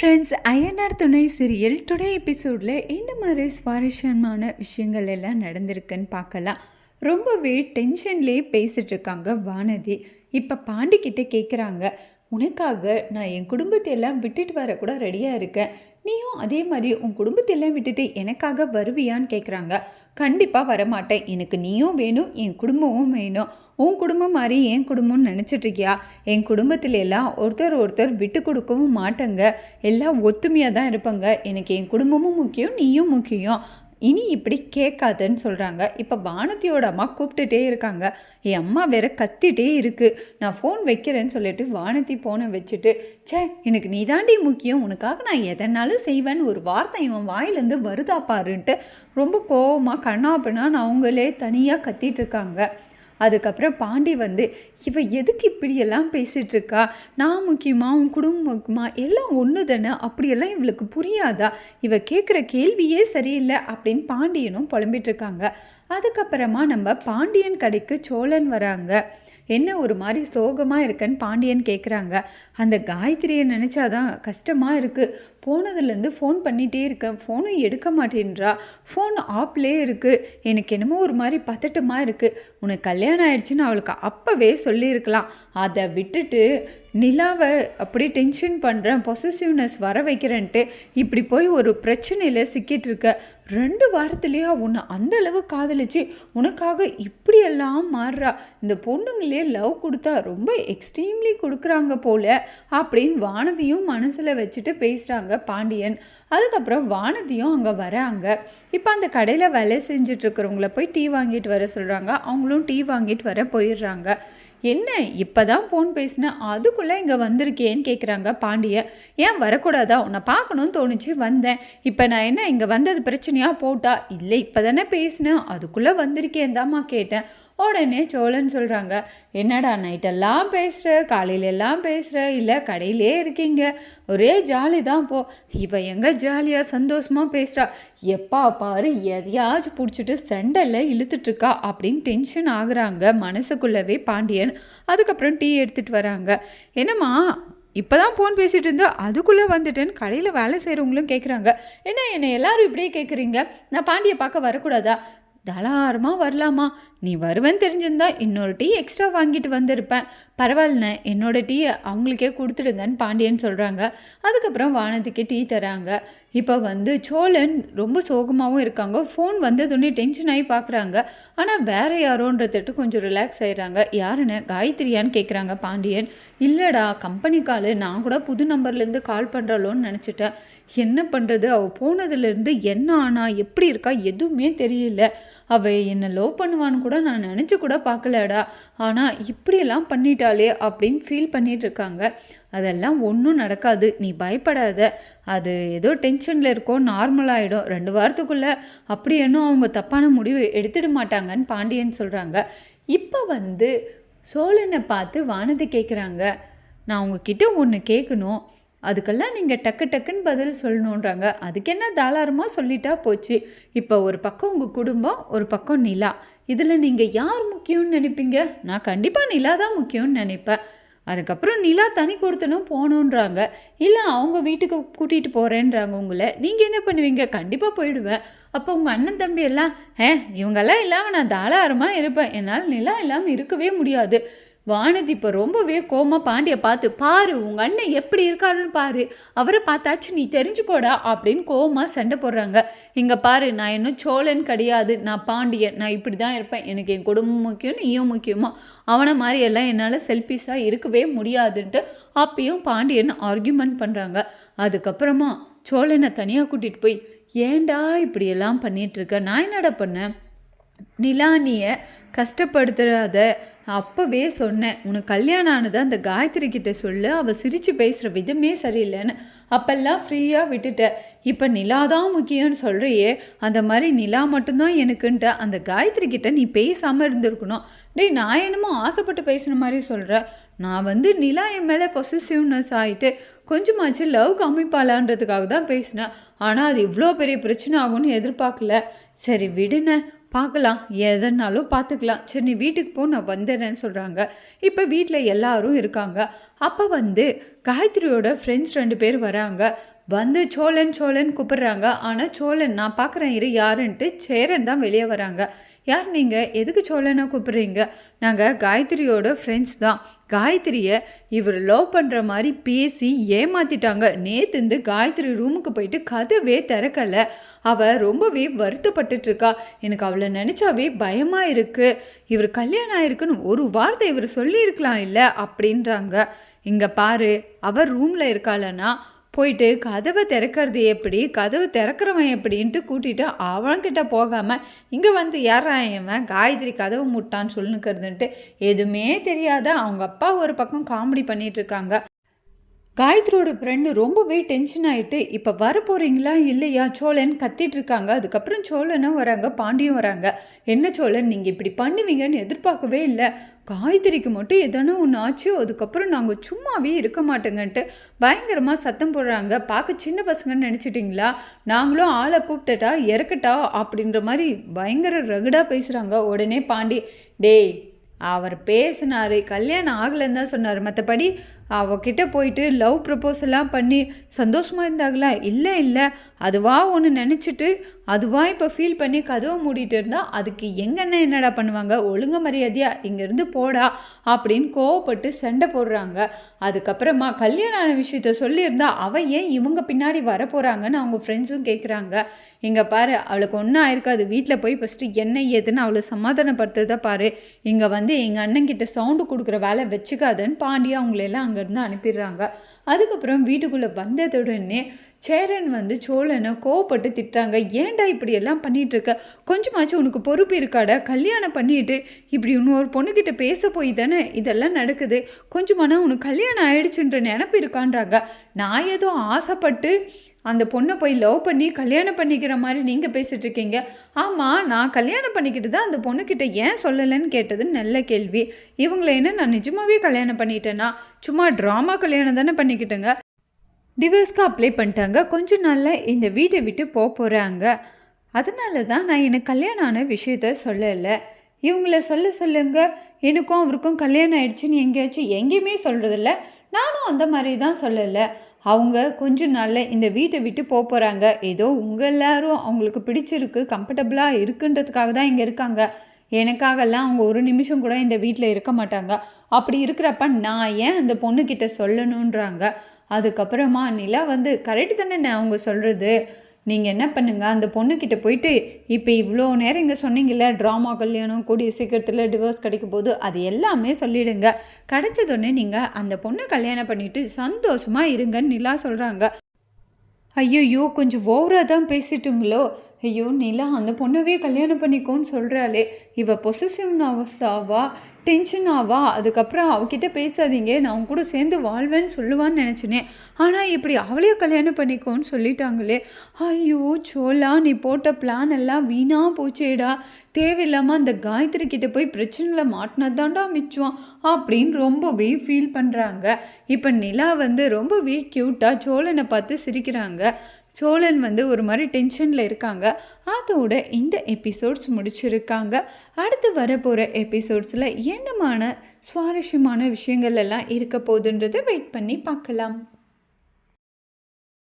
Friends INR துணை serial today எபிசோடில் என்ன மாதிரி சுவாரஸ்யமான விஷயங்கள் எல்லாம் நடந்திருக்குன்னு பார்க்கலாம். ரொம்பவே டென்ஷன்லேயே பேசிகிட்டு இருக்காங்க வானதி. இப்போ பாண்டிக்கிட்ட கேட்குறாங்க உனக்காக நான் என் குடும்பத்தை எல்லாம் விட்டுட்டு வர கூட ரெடியாக இருக்கேன் நீயும் அதே மாதிரி உன் குடும்பத்தை எல்லாம் விட்டுட்டு எனக்காக வருவியான்னு கேட்குறாங்க கண்டிப்பாக வரமாட்டேன். எனக்கு நீயும் வேணும் என் குடும்பமும் வேணும். உன் குடும்பம் மாதிரி என் குடும்பம்னு நினச்சிட்ருக்கியா என் குடும்பத்தில் எல்லாம் ஒருத்தர் ஒருத்தர் விட்டு கொடுக்கவும் மாட்டேங்க. எல்லாம் ஒத்துமையாக தான் இருப்பாங்க. எனக்கு என் குடும்பமும் முக்கியம் நீயும் முக்கியம். இனி இப்படி கேட்காதன்னு சொல்கிறாங்க இப்போ வானத்தியோட அம்மா கூப்பிட்டுட்டே இருக்காங்க. என் அம்மா வேற கத்திட்டே இருக்குது நான் ஃபோன் வைக்கிறேன்னு சொல்லிட்டு வானத்தி ஃபோனை வச்சுட்டு ச்சே எனக்கு நீ தாண்டி முக்கியம். உனக்காக நான் எதனாலும் செய்வேன்னு ஒரு வார்த்தை இவன் வாயிலேருந்து வருதா பாருன்ட்டு ரொம்ப கோவமாக கண்ணாப்பின்னா நான் அவங்களே தனியாக கத்திட்டு இருக்காங்க. அதுக்கப்புறம் பாண்டி வந்து இவ எதுக்கு இப்படியெல்லாம் பேசிகிட்ருக்கா நான் முக்கியமாக உன் குடும்பம் முக்கியமாக எல்லாம் ஒன்று தானே அப்படியெல்லாம் இவளுக்கு புரியாதா? இவ கேட்குற கேள்வியே சரியில்லை அப்படின்னு பாண்டியனும் புலம்பிட்டு இருக்காங்க அதுக்கப்புறமா நம்ம பாண்டியன் கடைக்கு சோழன் வராங்க. என்ன ஒரு மாதிரி சோகமாக இருக்கன்னு பாண்டியன் கேட்குறாங்க அந்த காயத்ரியை நினச்சாதான் கஷ்டமாக இருக்குது போனதுலேருந்து ஃபோன் பண்ணிகிட்டே இருக்கேன் ஃபோனும் எடுக்க மாட்டேன்றா. ஃபோன் ஆப்லே இருக்குது எனக்கு என்னமோ ஒரு மாதிரி பதட்டமாக இருக்குது உனக்கு கல்யாணம் ஆயிடுச்சுன்னு அவளுக்கு அப்போவே சொல்லியிருக்கலாம். அதை விட்டுட்டு நிலாவை அப்படி டென்ஷன் பண்ணுறேன் பொசசிவ்னஸ் வர வைக்கிறேன்ட்டு இப்படி போய் ஒரு பிரச்சனையில் சிக்கிட்டு இருக்க. ரெண்டு வாரத்துலேயே உன்னை அந்த அளவு காதலிச்சு உனக்காக இப்படியெல்லாம் மாறுறா. இந்த பொண்ணுங்களே லவ் கொடுத்தா ரொம்ப எக்ஸ்ட்ரீம்லி கொடுக்குறாங்க போல அப்படின்னு வானதியும் மனசில் வச்சுட்டு பேசுகிறாங்க பாண்டியன். அதுக்கப்புறம் வானதியும் அங்கே வராங்க. இப்போ அந்த கடையில் வேலை செஞ்சிட்ருக்கிறவங்கள போய் டீ வாங்கிட்டு வர சொல்கிறாங்க அவங்களும் டீ வாங்கிட்டு வர போயிடுறாங்க. என்ன இப்போ தான் ஃபோன் பேசினேன் அதுக்குள்ளே இங்கே வந்திருக்கேன்னு கேட்குறாங்க பாண்டிய. ஏன் வரக்கூடாதா? உன்னை பார்க்கணும்னு தோணுச்சு வந்தேன். இப்போ நான் என்ன இங்கே வந்தது பிரச்சனையாக போட்டா? இல்லை இப்போ தானே பேசினேன். அதுக்குள்ளே வந்திருக்கேன் தாம்மா கேட்டேன். உடனே சோழன் சொல்கிறாங்க என்னடா நைட்டெல்லாம் பேசுகிற காலையிலெல்லாம் பேசுகிற இல்லை கடையிலே இருக்கீங்க. ஒரே ஜாலி தான் போ. இவ எங்கே ஜாலியாக சந்தோஷமாக பேசுகிறா எப்பா பாரு எதையாச்சும் பிடிச்சிட்டு சண்டையில் இழுத்துட்ருக்கா? அப்படின்னு டென்ஷன் ஆகுறாங்க மனசுக்குள்ளவே பாண்டியன். அதுக்கப்புறம் டீ எடுத்துகிட்டு வராங்க. என்னம்மா இப்போ தான் ஃபோன் பேசிகிட்டு இருந்தா? அதுக்குள்ளே வந்துட்டேன்னு கடையில் வேலை செய்கிறவங்களும் கேட்குறாங்க என்ன என்னை எல்லாரும் இப்படியே கேட்குறீங்க நான் பாண்டியை பார்க்க வரக்கூடாதா? தாராளமாக வரலாமா? நீ வருவேன்னு தெரிஞ்சிருந்தா இன்னொரு டீ எக்ஸ்ட்ரா வாங்கிட்டு வந்திருப்பேன் பரவாயில்லண்ணே என்னோட டீயை அவங்களுக்கே கொடுத்துடுங்கன்னு பாண்டியன் சொல்கிறாங்க அதுக்கப்புறம் வானத்துக்கே டீ தராங்க. இப்போ வந்து சோழன் ரொம்ப சோகமாகவும் இருக்காங்க. ஃபோன் வந்ததுன்னே டென்ஷன் ஆகி பார்க்குறாங்க ஆனால் வேற யாரோன்றதுட்டு கொஞ்சம் ரிலாக்ஸ் ஆயிடுறாங்க. யாருன்னு காயத்ரியான்னு கேட்குறாங்க பாண்டியன். இல்லைடா கம்பெனி கால் நான் கூட புது நம்பர்லேருந்து கால் பண்ணுறாளோன்னு நினச்சிட்டேன். என்ன பண்ணுறது அவள் போனதுலேருந்து என்ன ஆனா? எப்படி இருக்கா? எதுவுமே தெரியல. அவள் என்னை லவ் பண்ணுவான்னு கூட நான் நினச்சி கூட பார்க்கலடா. ஆனால் இப்படியெல்லாம் பண்ணிட்டாளே அப்படின்னு ஃபீல் பண்ணிட்டு இருக்காங்க. அதெல்லாம் ஒன்றும் நடக்காது. நீ பயப்படாத. அது ஏதோ டென்ஷனில் இருக்கோ நார்மலாகிடும் ரெண்டு வாரத்துக்குள்ளே அப்படி இன்னும் அவங்க தப்பான முடிவு எடுத்துட மாட்டாங்கன்னு பாண்டியன் சொல்கிறாங்க இப்போ வந்து சோழனை பார்த்து வானதி கேட்குறாங்க நான் உங்ககிட்ட ஒன்று கேட்கணும் அதுக்கெல்லாம் நீங்கள் டக்கு டக்குன்னு பதில் சொல்லணுன்றாங்க அதுக்கு என்ன தாராளமாக சொல்லிட்டா போச்சு? இப்போ ஒரு பக்கம் உங்கள் குடும்பம் ஒரு பக்கம் நிலா. இதில் நீங்கள் யார் முக்கியம்னு நினைப்பீங்க? நான் கண்டிப்பாக நிலா தான் முக்கியம்னு நினைப்பேன். அதுக்கப்புறம் நிலா தனி கொடுத்தனும் போகணுன்றாங்க இல்லை அவங்க வீட்டுக்கு கூட்டிகிட்டு போகிறேன்றாங்க உங்களை. நீங்கள் என்ன பண்ணுவீங்க? கண்டிப்பாக போயிடுவேன். அப்போ உங்கள் அண்ணன் தம்பி எல்லாம் ஏ இவங்கெல்லாம் இல்லாமல் நான் தாராளமாக இருப்பேன். என்னால் நிலா இல்லாமல் இருக்கவே முடியாது. வானதி இப்போ ரொம்பவே கோமா பாண்டியை பார்த்து பாரு உங்கள் அண்ணன் எப்படி இருக்காருன்னு பாரு. அவரை பார்த்தாச்சு நீ தெரிஞ்சுக்கோடா அப்படின்னு கோமா சண்டை போடுறாங்க. இங்கே பாரு நான் இன்னும் சோழன் கிடையாது. நான் பாண்டியன். நான் இப்படி தான் இருப்பேன். எனக்கு என் குடும்பம் முக்கியம் நீயும் முக்கியமா. அவனை மாதிரி எல்லாம் என்னால் செல்ஃபிஷாக இருக்கவே முடியாதுன்ட்டு அப்பயும் பாண்டியன் ஆர்கியூமெண்ட் பண்ணுறாங்க அதுக்கப்புறமா சோழனை தனியாக கூட்டிகிட்டு போய் ஏண்டா இப்படியெல்லாம் பண்ணிகிட்ருக்க நான் என்னடா பண்ணேன்? நிலானியை கஷ்டப்படுத்துறாத. அப்போவே சொன்னேன் உனக்கு கல்யாணம் ஆனதை அந்த காயத்ரி கிட்ட சொல்லு அவள் சிரித்து பேசுகிற விதமே சரியில்லைன்னு. அப்பெல்லாம் ஃப்ரீயாக விட்டுட்ட. இப்போ நிலா தான் முக்கியம்னு சொல்கிறியே அந்த மாதிரி நிலா மட்டும்தான் எனக்குன்ட்டு. அந்த காயத்ரி கிட்ட நீ பேசாமல் இருந்திருக்கணும். டேய் நான் என்னமோ ஆசைப்பட்டு பேசுன மாதிரி சொல்கிறேன் நான் வந்து நிலா என் மேலே பொசிசிவ்னஸ் ஆகிட்டு கொஞ்சமாச்சு லவ் காமிப்பாளான்றதுக்காக தான் பேசினேன். ஆனால் அது இவ்வளோ பெரிய பிரச்சனை ஆகும்னு எதிர்பார்க்கல. சரி விடுனேன். பார்க்கலாம் எதனாலும் பார்த்துக்கலாம். சரி நீ வீட்டுக்கு போ நான் வந்துடுறேன்னு சொல்கிறாங்க இப்போ வீட்டில் எல்லாரும் இருக்காங்க. அப்போ வந்து காயத்ரியோட ஃப்ரெண்ட்ஸ் ரெண்டு பேர் வராங்க. வந்து சோழன் சோழன் கூப்பிடுறாங்க. ஆனால் சோழன் நான் பார்க்குறேன் இரு யாருன்ட்டு சேரன் தான் வெளியே வராங்க. யார் நீங்கள் எதுக்கு சோழனை கூப்பிட்றீங்க? நாங்கள் காயத்ரியோட ஃப்ரெண்ட்ஸ் தான். காயத்ரியை இவர் லவ் பண்ணுற மாதிரி பேசி ஏமாத்திட்டாங்க. நேத்துந்து காயத்ரி ரூமுக்கு போயிட்டு கதவே திறக்கலை. அவள் ரொம்பவே வருத்தப்பட்டுட்ருக்கா எனக்கு அவளை நினச்சாவே பயமாக இருக்குது இவர் கல்யாணம் ஆயிருக்குன்னு ஒரு வார்த்தை இவர் சொல்லியிருக்கலாம் இல்லை அப்படின்றாங்க. இங்கே பாரு அவர் ரூமில் இருக்காளன்னா போயிட்டு கதவை திறக்கிறது எப்படி? கதவை திறக்கிறவன் எப்படின்ட்டு கூட்டிகிட்டு அவன்கிட்ட போகாமல் இங்கே வந்து ஏறாயவன் காயத்ரி கதவு முட்டான்னு சொல்லுக்கிறதுன்ட்டு எதுவுமே தெரியாத அவங்க அப்பா ஒரு பக்கம் காமெடி பண்ணிகிட்ருக்காங்க காயத்ரியோட ஃப்ரெண்டு ரொம்பவே டென்ஷன் ஆகிட்டு இப்போ வர போகிறீங்களா இல்லையா? சோழன் கத்திட்டு இருக்காங்க. அதுக்கப்புறம் சோழனும் வராங்க பாண்டியும் வராங்க. என்ன சோழன் நீங்கள் இப்படி பண்ணுவீங்கன்னு எதிர்பார்க்கவே இல்லை. காய்கறிக்கு மட்டும் எதனா ஒன்று ஆச்சு அதுக்கப்புறம் நாங்கள் சும்மாவே இருக்க மாட்டோங்கன்ட்டு பயங்கரமாக சத்தம் போடுறாங்க. பார்க்க சின்ன பசங்கன்னு நினச்சிட்டிங்களா? நாங்களும் ஆளை கூப்பிட்டுட்டா இறக்கட்டா? அப்படின்ற மாதிரி பயங்கர ரகுடாக பேசுகிறாங்க உடனே பாண்டி டேய் அவர் பேசினார். கல்யாணம் ஆகலைன்னு தான் சொன்னார். மற்றபடி அவகிட்ட போயிட்டு லவ் ப்ரப்போசல்லாம் பண்ணி சந்தோஷமாக இருந்தாங்களா? இல்லை இல்லை. அதுவாக ஒன்று நினச்சிட்டு அதுவாக இப்போ ஃபீல் பண்ணி கதவை மூடிட்டு இருந்தால் அதுக்கு எங்கன்னா என்னடா பண்ணுவாங்க? ஒழுங்க மரியாதையாக இங்கேருந்து போடா அப்படின்னு கோவப்பட்டு சண்டை போடுறாங்க. அதுக்கப்புறமா கல்யாணம் ஆன விஷயத்த சொல்லியிருந்தா அவள் ஏன் இவங்க பின்னாடி வர போகிறாங்கன்னு அவங்க ஃப்ரெண்ட்ஸும் கேட்குறாங்க இங்கே பாரு அவளுக்கு ஒன்றும் ஆயிருக்காது. வீட்டில் போய் ஃபஸ்ட்டு என்ன ஏதுன்னு அவளை சமாதானப்படுத்துறதை பாரு. இங்கே வந்து எங்கள் அண்ணன்கிட்ட சவுண்டு கொடுக்குற வேலை வச்சுக்காதுன்னு பாண்டியா அவங்களெல்லாம் அங்கே அங்கேருந்து அனுப்பிடுறாங்க. அதுக்கப்புறம் வீட்டுக்குள்ளே வந்ததுடனே சேரன் வந்து சோழனை கோவப்பட்டு திட்டாங்க ஏன்டா இப்படி எல்லாம் இருக்க கொஞ்சமாச்சும் உனக்கு பொறுப்பு இருக்காடா? கல்யாணம் பண்ணிட்டு இப்படி இன்னொரு பொண்ணுக்கிட்ட பேச போய் தானே இதெல்லாம் நடக்குது? கொஞ்சமானா உனக்கு கல்யாணம் ஆயிடுச்சுன்ற நினப்பு இருக்கான்றாங்க. நான் ஏதோ ஆசைப்பட்டு அந்த பொண்ணை போய் லவ் பண்ணி கல்யாணம் பண்ணிக்கிற மாதிரி நீங்கள் பேசிகிட்டு இருக்கீங்க ஆமாம் நான் கல்யாணம் பண்ணிக்கிட்டு தான் அந்த பொண்ணுக்கிட்ட ஏன் சொல்லலைன்னு கேட்டது நல்ல கேள்வி. இவங்களை என்ன நான் நிஜமாகவே கல்யாணம் பண்ணிட்டேன்னா சும்மா ட்ராமா கல்யாணம் தானே பண்ணிக்கிட்டேங்க. டிவோர்ஸ்க்கு அப்ளை பண்ணிட்டாங்க. கொஞ்சம் நாளில் இந்த வீட்டை விட்டு போக போகிறாங்க அதனால தான் நான் எனக்கு கல்யாணம் ஆன விஷயத்த சொல்லலை. இவங்கள சொல்ல சொல்லுங்க. எனக்கும் அவருக்கும் கல்யாணம் ஆயிடுச்சுன்னு எங்கேயாச்சும் எங்கேயுமே சொல்கிறதில்ல நானும் அந்த மாதிரி தான் சொல்லலை. அவங்க கொஞ்ச நாளில் இந்த வீட்டை விட்டு போக போகிறாங்க ஏதோ உங்கள் எல்லாரும் அவங்களுக்கு பிடிச்சிருக்கு கம்ஃபர்டபுளாக இருக்குன்றதுக்காக தான் இங்கே இருக்காங்க. எனக்காகலாம் அவங்க ஒரு நிமிஷம் கூட இந்த வீட்டில் இருக்க மாட்டாங்க. அப்படி இருக்கிறப்ப நான் ஏன் அந்த பொண்ணுக்கிட்ட சொல்லணுன்றாங்க அதுக்கப்புறமா நிலா வந்து கரெக்டு தானே அவங்க சொல்கிறது நீங்கள் என்ன பண்ணுங்கள் அந்த பொண்ணுக்கிட்ட போயிட்டு இப்போ இவ்வளோ நேரம் இங்கே சொன்னீங்கல்ல ட்ராமா கல்யாணம் கூடிய சீக்கிரத்தில் டிவோர்ஸ் கிடைக்க போது அது எல்லாமே சொல்லிடுங்க. கிடைச்சதொடனே நீங்கள் அந்த பொண்ணை கல்யாணம் பண்ணிவிட்டு சந்தோஷமாக இருங்கன்னு நிலா சொல்கிறாங்க ஐயோ கொஞ்சம் ஓவராக தான் பேசிட்டுங்களோ? ஐயோ நிலா அந்த பொண்ணவே கல்யாணம் பண்ணிக்கோன்னு சொல்கிறாளே இவ பொசசிவ் அவஸ்தாவா டென்ஷன் ஆவா? அதுக்கப்புறம் அவகிட்ட பேசாதீங்க நான் அவங்க கூட சேர்ந்து வாழ்வேன்னு சொல்லுவான்னு நினச்சினேன் ஆனால் இப்படி அவளையே கல்யாணம் பண்ணிக்கோன்னு சொல்லிட்டாங்களே. ஐயோ சோலா நீ போட்ட பிளான் எல்லாம் வீணாக போச்சேடா. தேவையில்லாமல் அந்த காயத்ரி கிட்ட போய் பிரச்சனையில் மாட்டினதாண்டா மிச்சம் அப்படின்னு ரொம்பவே ஃபீல் பண்ணுறாங்க இப்போ நிலா வந்து ரொம்பவே க்யூட்டாக சோழனை பார்த்து சிரிக்கிறாங்க. சோழன் வந்து ஒரு மாதிரி டென்ஷனில் இருக்காங்க. அதோட இந்த எபிசோட்ஸ் முடிச்சிருக்காங்க. அடுத்து வரப்போகிற எபிசோட்ஸில் என்னமான சுவாரஸ்யமான விஷயங்கள் எல்லாம் இருக்க போகுதுன்றதை வெயிட் பண்ணி பார்க்கலாம்.